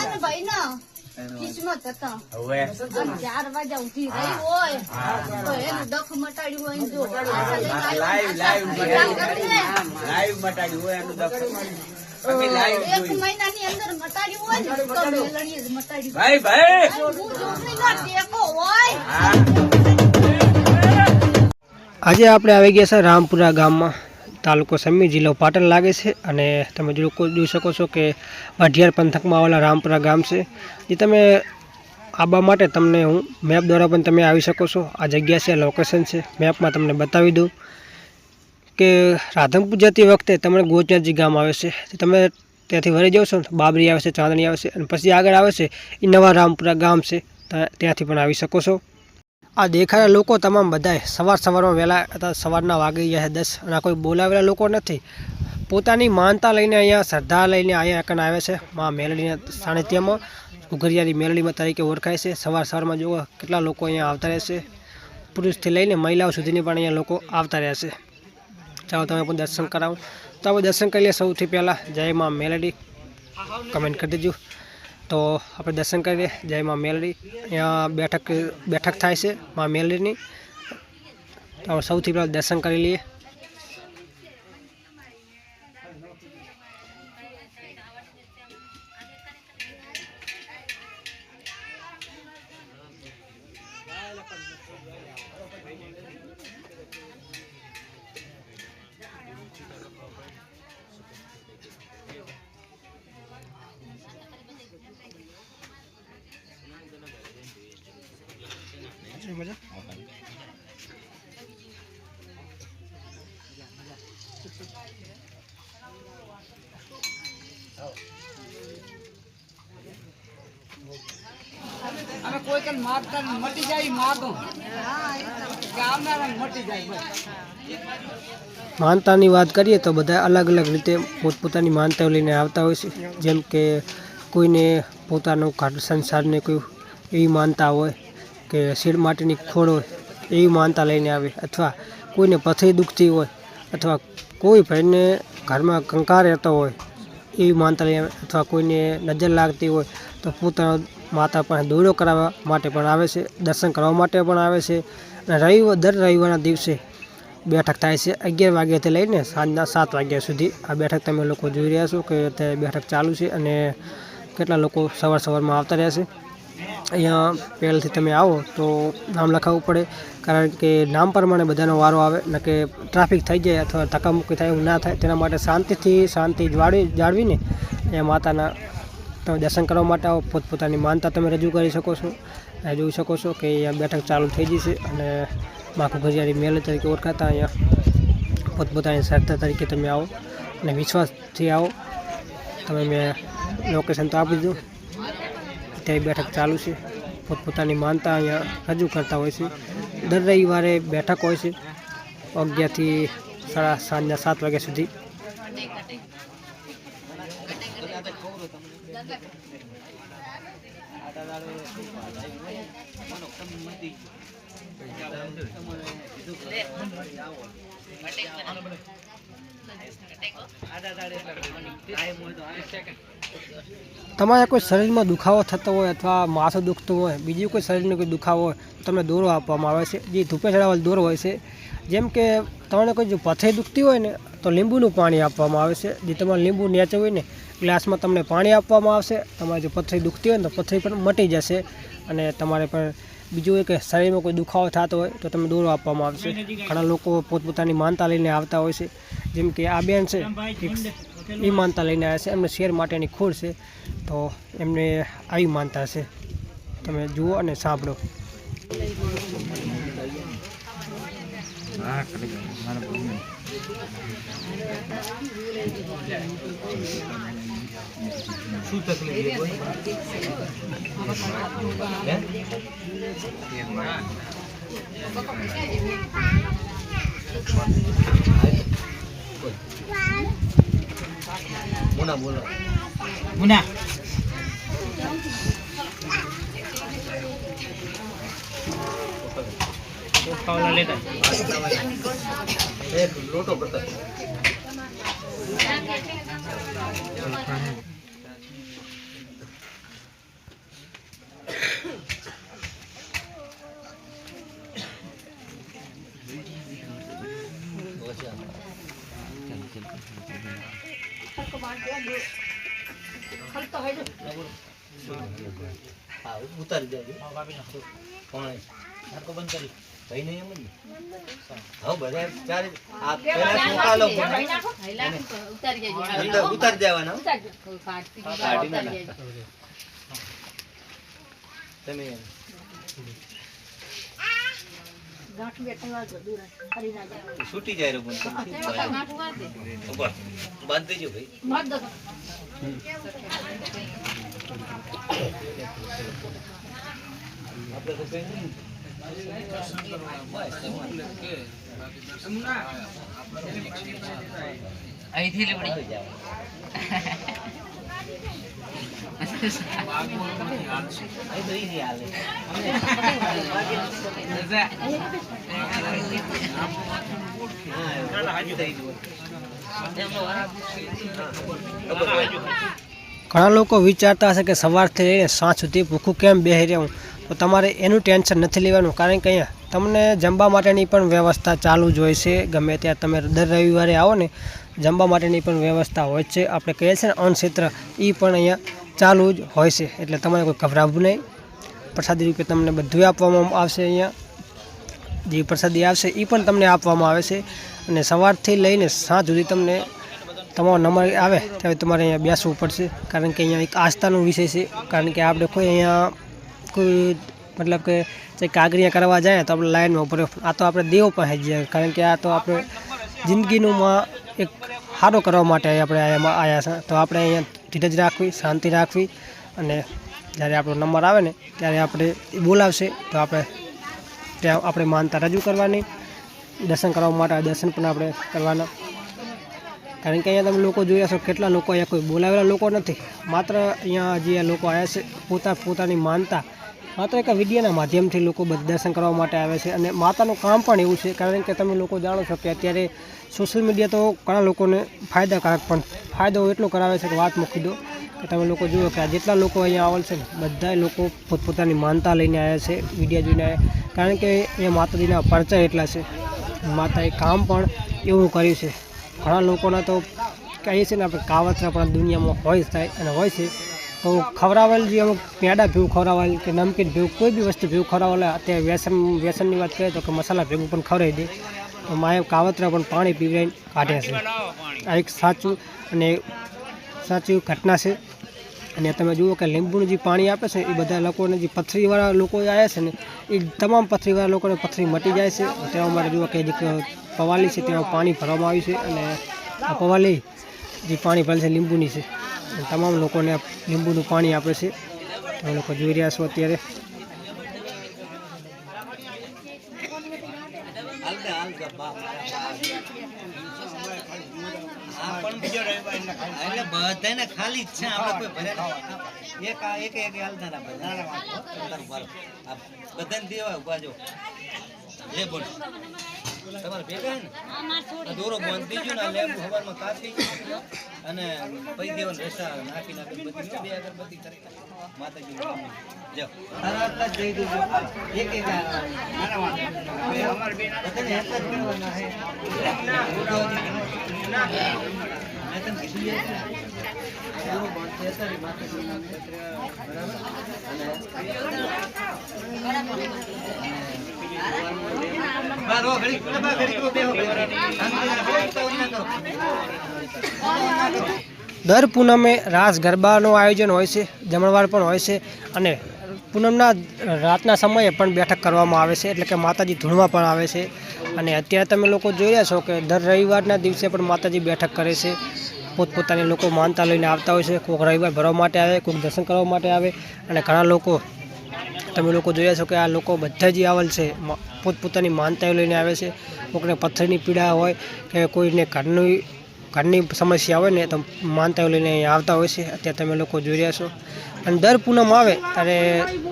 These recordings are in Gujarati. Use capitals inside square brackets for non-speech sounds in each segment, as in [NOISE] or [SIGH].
અને ભાઈ ના કિસ્મત હતા. ચાર વાગ્યા ઉઠી રહી હોય તો એનું દખ મટાડ્યું હોય જો. લાઈવ લાઈવ લાઈવ મટાડ્યું. હોય એનું દખ. એક મહિનાની અંદર મટાડ્યું હોય ને તો મેલડીએ જ મટાડ્યું. ભાઈ ભાઈ! હું જોડણીનો ટેકો હોય. આજે આપણે આવી ગયા છે રામપુરા ગામમાં. તાલુકો સમી જિલ્લો પાટણ લાગે છે અને તમે લોકો જોઈ શકો છો કે વાઢિયાર પંથકમાં આવેલા રામપુરા ગામ છે, જે તમે આવવા માટે તમને હું મેપ દ્વારા પણ તમે આવી શકો છો. આ જગ્યા છે લોકેશન છે. મેપમાં તમને બતાવી દઉં કે રાધનપુર જતી વખતે તમને ગોચરજી ગામ આવે છે. તમે ત્યાંથી વળી જાઓ છો બાબરી આવે છે, ચાંદણી આવે છે અને પછી આગળ આવે છે એ નવા રામપુરા ગામ છે. ત્યાંથી પણ આવી શકો છો. આ દેખાયેલા લોકો તમામ બધાય સવાર સવારમાં વહેલા હતા સવારના વાગી ગયા છે દસ અને કોઈ બોલાવેલા લોકો નથી. પોતાની માનતા લઈને અહીંયા શ્રદ્ધા લઈને અહીંયા કણ આવે છે. મા મેલડીના સાનિધ્યમાં ઉઘરિયારી મેલડીમાં તરીકે ઓળખાય છે. સવાર સવારમાં જુઓ કેટલા લોકો અહીંયા આવતા રહેશે પુરુષથી લઈને મહિલાઓ સુધીની પણ અહીંયા લોકો આવતા રહેશે ચાલો તમે પણ દર્શન કરાવો. તો આપણે દર્શન કરી લઈએ સૌથી પહેલાં. જય મા મેલડી. કમેન્ટ કરી દેજો. તો આપણે દર્શન કરીએ. જય માં મેલડી. અહીંયા બેઠક બેઠક થાય છે મા મેલડીની. તો આપણે સૌથી પહેલાં દર્શન કરી લઈએ. અમે કોઈ કઈ મારતા મટી જાય કે મટી જાય માનતાની વાત કરીએ તો બધા અલગ અલગ રીતે પોતપોતાની માનતાઓ લઈને આવતા હોય છે. જેમ કે કોઈને પોતાનો ઘર સંસારને કોઈ એવી માનતા હોય કે શેડ માટેની ખોડ હોય એવી માનતા લઈને આવે અથવા કોઈને પથરી દુખતી હોય અથવા કોઈ ભાઈને ઘરમાં કંકાર રહેતો હોય એવી માનતા લઈને અથવા કોઈને નજર લાગતી હોય તો પોતાના માતા પાસે દોડો કરાવવા માટે પણ આવે છે, દર્શન કરવા માટે પણ આવે છે અને રવિવાર દર રવિવારના દિવસે બેઠક થાય છે. અગિયાર વાગ્યાથી લઈને સાંજના સાત વાગ્યા સુધી આ બેઠક તમે લોકો જોઈ રહ્યા છો કે અત્યારે બેઠક ચાલુ છે અને કેટલા લોકો સવાર સવારમાં આવતા રહ્યા છે. અહીંયા પહેલથી તમે આવો તો નામ લખાવવું પડે, કારણ કે નામ પ્રમાણે બધાનો વારો આવે, ન કે ટ્રાફિક થઈ જાય અથવા ધક્કામુક્કી થાય એવું ના થાય. તેના માટે શાંતિથી શાંતિ જાળવી, જાળવીને અહીંયા માતાના તમે દર્શન કરવા માટે આવો. પોતપોતાની માનતા તમે રજૂ કરી શકો છો. અને જોઈ શકો છો કે અહીંયા બેઠક ચાલુ થઈ છે અને માખુ ગજિયારી મેલ તરીકે ઓળખાતા અહીંયા પોતપોતાની શ્રદ્ધા તરીકે તમે આવો અને વિશ્વાસથી આવો. તમે મેં લોકેશન તો આપી દીધું. અત્યારે બેઠક ચાલુ છે. પોતપોતાની માનતા અહીંયા રજૂ કરતા હોય છે. દર રવિવારે બેઠક હોય છે અગિયારથી સાડા સાંજના સાત વાગ્યા સુધી. તમારે કોઈ શરીરમાં દુખાવો થતો હોય અથવા માથું દુખતું હોય, બીજી કોઈ શરીરનો કોઈ દુખાવો હોય તમને દોરો આપવામાં આવે છે, જે ધૂપે ચડાવેલ દોરો હોય છે. જેમ કે તમને કોઈ જો પથરી દુખતી હોય ને, તો લીંબુનું પાણી આપવામાં આવે છે. જે તમારે લીંબુ નેચે હોય ને, ગ્લાસમાં તમને પાણી આપવામાં આવશે. તમારે જો પથરી દુખતી હોય ને, તો પથરી પણ મટી જશે અને તમારે પણ બીજું એ કે શરીરમાં કોઈ દુખાવો થતો હોય, તો તમને દોરો આપવામાં આવશે. ઘણા લોકો પોતપોતાની માનતા લઈને આવતા હોય છે. જેમ કે આ બેન છે એ માનતા લઈને આવ્યા છે. એમને શેર માટેની ખોડ છે. તો એમને આવી માનતા છે. તમે જુઓ અને સાંભળો. શું તકલીફ છે બોલો? મુના. બોલો લેતા. એક લોટો બતા ઉતારી દેજો કોણે નાખો બંધ કરી ભાઈ નહીં એમ હા બધા ચારે આ પેલા ચોખા લો ઉતારી દેવાના. કાઢી. તમે છૂટી જાય રે. બાંધ દેજો ભાઈ. આપણે તો કઈ નહીં. અહીંથી લીવડી. જાવ. [LAUGHS] ઘણા લોકો વિચારતા હશે કે સવારથી લઈને સાંજ સુધી ભૂખું કેમ બેસી રહ્યું તો તમારે એનું ટેન્શન નથી લેવાનું, કારણ કે અહીંયા તમને જમવા માટેની પણ વ્યવસ્થા ચાલુ જ હોય છે. ગમે ત્યાં તમે દર રવિવારે આવો ને, જમવા માટેની પણ વ્યવસ્થા હોય છે. આપણે કહીએ છીએ ને અન્નક્ષેત્ર એ પણ અહીંયા ચાલુ જ હોય છે. એટલે તમારે કોઈ ગભરાવવું નહીં. પ્રસાદી રૂપે તમને બધું આપવામાં આવશે અહીંયા. જે પ્રસાદી આવશે એ પણ તમને આપવામાં આવે છે. અને સવારથી લઈને સાંજ સુધી તમને તમારો નંબર આવે ત્યારે તમારે અહીંયા બેસવું પડશે. કારણ કે અહીંયા એક આસ્થાનો વિષય છે. કારણ કે આપણે કોઈ અહીંયા કોઈ મતલબ કે જે કાગરિયા કરવા જાય તો આપણે લાઈનમાં ઉપર આ તો આપણે દેવો પાસે જઈએ, કારણ કે આ તો આપણે જિંદગીનું એક સારો કરવા માટે આપણે અહીંયા આવ્યા છે. તો આપણે અહીંયા ધીરજ રાખવી, શાંતિ રાખવી અને જ્યારે આપણો નંબર આવે ને, ત્યારે આપણે બોલાવશે તો આપણે ત્યાં આપણે માનતા રજૂ કરવાની, દર્શન કરવા માટે દર્શન પણ આપણે કરવાના. કારણ કે અહીંયા તમે લોકો જોયા છો કેટલા લોકો અહીંયા કોઈ બોલાવેલા લોકો નથી. માત્ર અહીંયા જે લોકો આવ્યા છે, પોતા પોતાની માનતા માત્ર એક વિડીયોના માધ્યમથી લોકો દર્શન કરવા માટે આવે છે અને માતાનું કામ પણ એવું છે, કારણ કે તમે લોકો જાણો છો કે અત્યારે સોશિયલ મીડિયા તો ઘણા લોકોને ફાયદાકારક પણ ફાયદો એટલો કરાવે છે કે વાત મૂકી દો. કે તમે લોકો જુઓ કે આ જેટલા લોકો અહીંયા આવેલ છે બધા લોકો પોતપોતાની માનતા લઈને આવ્યા છે, વિડીયા જોઈને આવ્યા કારણ કે અહીંયા માતાજીના પરચા એટલા છે. માતાએ કામ પણ એવું કર્યું છે. ઘણા લોકોના તો કહીએ છીએ ને આપણે કાવતરા પણ દુનિયામાં હોય થાય અને હોય છે. તો ખવડાવેલ જે અમુક પેડા ભેગું ખવડાવેલ કે નમકીન ભેગું, કોઈ બી વસ્તુ ભેગું ખવડાવેલ, અત્યારે વ્યસન, વ્યસનની વાત કરીએ તો કે મસાલા ભેગું પણ ખવડાવી દે. તો માએ કાવતરા પણ પાણી પીવડાવીને કાઢ્યા છે. આ એક સાચું અને સાચી ઘટના છે. અને તમે જુઓ કે લીંબુનું જે પાણી આપે છે, એ બધા લોકોને જે પથરીવાળા લોકો આવ્યા છે ને, એ તમામ પથરીવાળા લોકોને પથરી મટી જાય છે. તેમાં મારે જુઓ કે જે પવાલી છે તેમાં પાણી ભરવામાં આવ્યું છે અને પવાલી જે પાણી ભરે છે લીંબુની છે. તમામ લોકોને લીંબુનું પાણી આપે છે. તમે લોકો જોઈ રહ્યા છો અત્યારે. બધાને ખાલી છે. તમારે ભેગા ને દોરો બંધ દીજો ને લેબુ હવારમાં કાપી અને પૈ દેવન રસા નાખી નાખી બધી બે અગરબત્તી કરી માતાજી જો આટલા જ દઈ દેજો એક એક આ. ના, ના, વાંધો નહીં. બધાને એટલા જ કરવાના હે. મેં તને કીધું છે? દોરો બંધ તારી માતાજી નામ બરાબર બા, દર પૂનમે રાસ ગરબાનું આયોજન હોય છે, જમણવાર પણ હોય છે અને પૂનમના રાતના સમયે પણ બેઠક કરવામાં આવે છે, એટલે કે માતાજી ધૂણવા પણ આવે છે. અને અત્યારે તમે લોકો જોઈ રહ્યા છો કે દર રવિવારના દિવસે પણ માતાજી બેઠક કરે છે. પોતપોતાની લોકો માનતા લઈને આવતા હોય છે, કોઈક રવિવાર ભરવા માટે આવે, કોઈક દર્શન કરવા માટે આવે અને ઘણા લોકો તમે લોકો જોયા છો કે આ લોકો બધા જ આવેલ છે. પોતપોતાની માનતાઓ લઈને આવે છે. કોઈને પથ્થરની પીડા હોય કે કોઈને ઘરની ઘરની સમસ્યા હોય ને તો માનતાઓ લઈને અહીંયા આવતા હોય છે. અત્યારે તમે લોકો જોઈ રહ્યા છો. અને દર પૂનમ આવે ત્યારે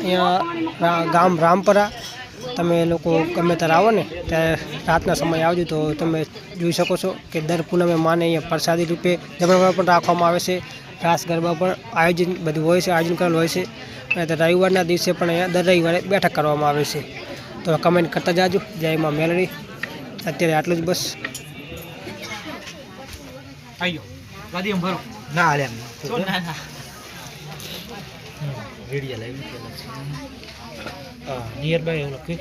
અહીંયા ગામ રામપરા તમે લોકો ગમે ત્યારે આવો ને ત્યારે રાતના સમયે આવજો તો તમે જોઈ શકો છો કે દર પૂનમે માને અહીંયા પ્રસાદી રૂપે જમણવાર પણ રાખવામાં આવે છે. રાસ ગરબા પણ આયોજન બધું હોય છે આયોજન કરેલું હોય છે. અને તે રવિવારના દિવસે પણ અહીંયા દર રવિવારે બેઠક કરવામાં આવે છે. તો કમેન્ટ કરતા જાજો. જય માં મેલડી. અત્યારે આટલું જ બસ. આવ્યો ગાડીમાં ભરો. ના હાલે ના ના. રેડિયા લાવી હા નિયર બાય ઓલો ક્વિક